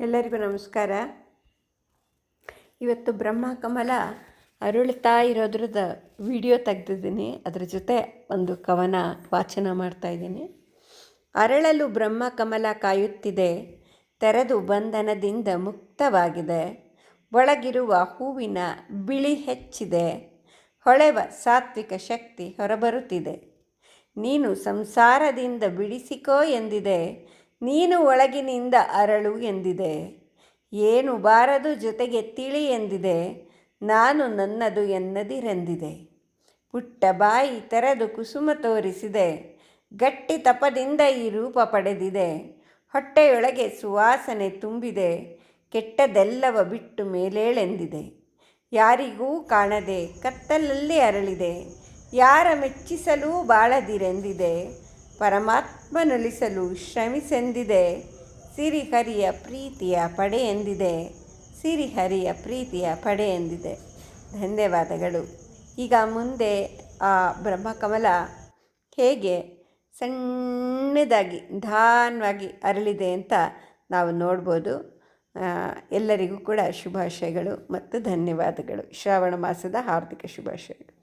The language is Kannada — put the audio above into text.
ಎಲ್ಲರಿಗೂ ನಮಸ್ಕಾರ. ಇವತ್ತು ಬ್ರಹ್ಮ ಕಮಲ ಅರಳುತ್ತಾ ಇರೋದ್ರದ ವಿಡಿಯೋ ತೆಗ್ದಿದ್ದೀನಿ. ಅದ್ರ ಜೊತೆ ಒಂದು ಕವನ ವಾಚನ ಮಾಡ್ತಾ ಇದ್ದೀನಿ. ಅರಳಲು ಬ್ರಹ್ಮ ಕಮಲ ಕಾಯುತ್ತಿದೆ. ತೆರೆದು ಬಂಧನದಿಂದ ಮುಕ್ತವಾಗಿದೆ. ಒಳಗಿರುವ ಹೂವಿನ ಬಿಳಿ ಹೆಚ್ಚಿದೆ. ಹೊಳೆವ ಸಾತ್ವಿಕ ಶಕ್ತಿ ಹೊರಬರುತ್ತಿದೆ. ನೀನು ಸಂಸಾರದಿಂದ ಬಿಡಿಸಿಕೋ ಎಂದಿದೆ. ನೀನು ಒಳಗಿನಿಂದ ಅರಳು ಎಂದಿದೆ. ಏನು ಬಾರದು ಜೊತೆಗೆ ತಿಳಿ ಎಂದಿದೆ. ನಾನು ನನ್ನದು ಎನ್ನದಿರೆಂದಿದೆ. ಪುಟ್ಟ ಬಾಯಿ ತೆರೆದು ಕುಸುಮ ತೋರಿಸಿದೆ. ಗಟ್ಟಿ ತಪದಿಂದ ಈ ರೂಪ ಪಡೆದಿದೆ. ಹೊಟ್ಟೆಯೊಳಗೆ ಸುವಾಸನೆ ತುಂಬಿದೆ. ಕೆಟ್ಟದೆಲ್ಲವ ಬಿಟ್ಟು ಮೇಲೇಳೆಂದಿದೆ. ಯಾರಿಗೂ ಕಾಣದೆ ಕತ್ತಲಲ್ಲಿ ಅರಳಿದೆ. ಯಾರ ಮೆಚ್ಚಿಸಲೂ ಬಾಳದಿರೆಂದಿದೆ. ಪರಮಾತ್ಮನೊಲಿಸಲು ಶ್ರಮಿಸೆಂದಿದೆ. ಸಿರಿಹರಿಯ ಪ್ರೀತಿಯ ಪಡೆ ಎಂದಿದೆ. ಸಿರಿಹರಿಯ ಪ್ರೀತಿಯ ಪಡೆ ಎಂದಿದೆ. ಧನ್ಯವಾದಗಳು. ಈಗ ಮುಂದೆ ಆ ಬ್ರಹ್ಮಕಮಲ ಹೇಗೆ ಸಣ್ಣದಾಗಿ ನಿಧಾನವಾಗಿ ಅರಳಿದೆ ಅಂತ ನಾವು ನೋಡ್ಬೋದು. ಎಲ್ಲರಿಗೂ ಕೂಡ ಶುಭಾಶಯಗಳು ಮತ್ತು ಧನ್ಯವಾದಗಳು. ಶ್ರಾವಣ ಮಾಸದ ಹಾರ್ದಿಕ ಶುಭಾಶಯಗಳು.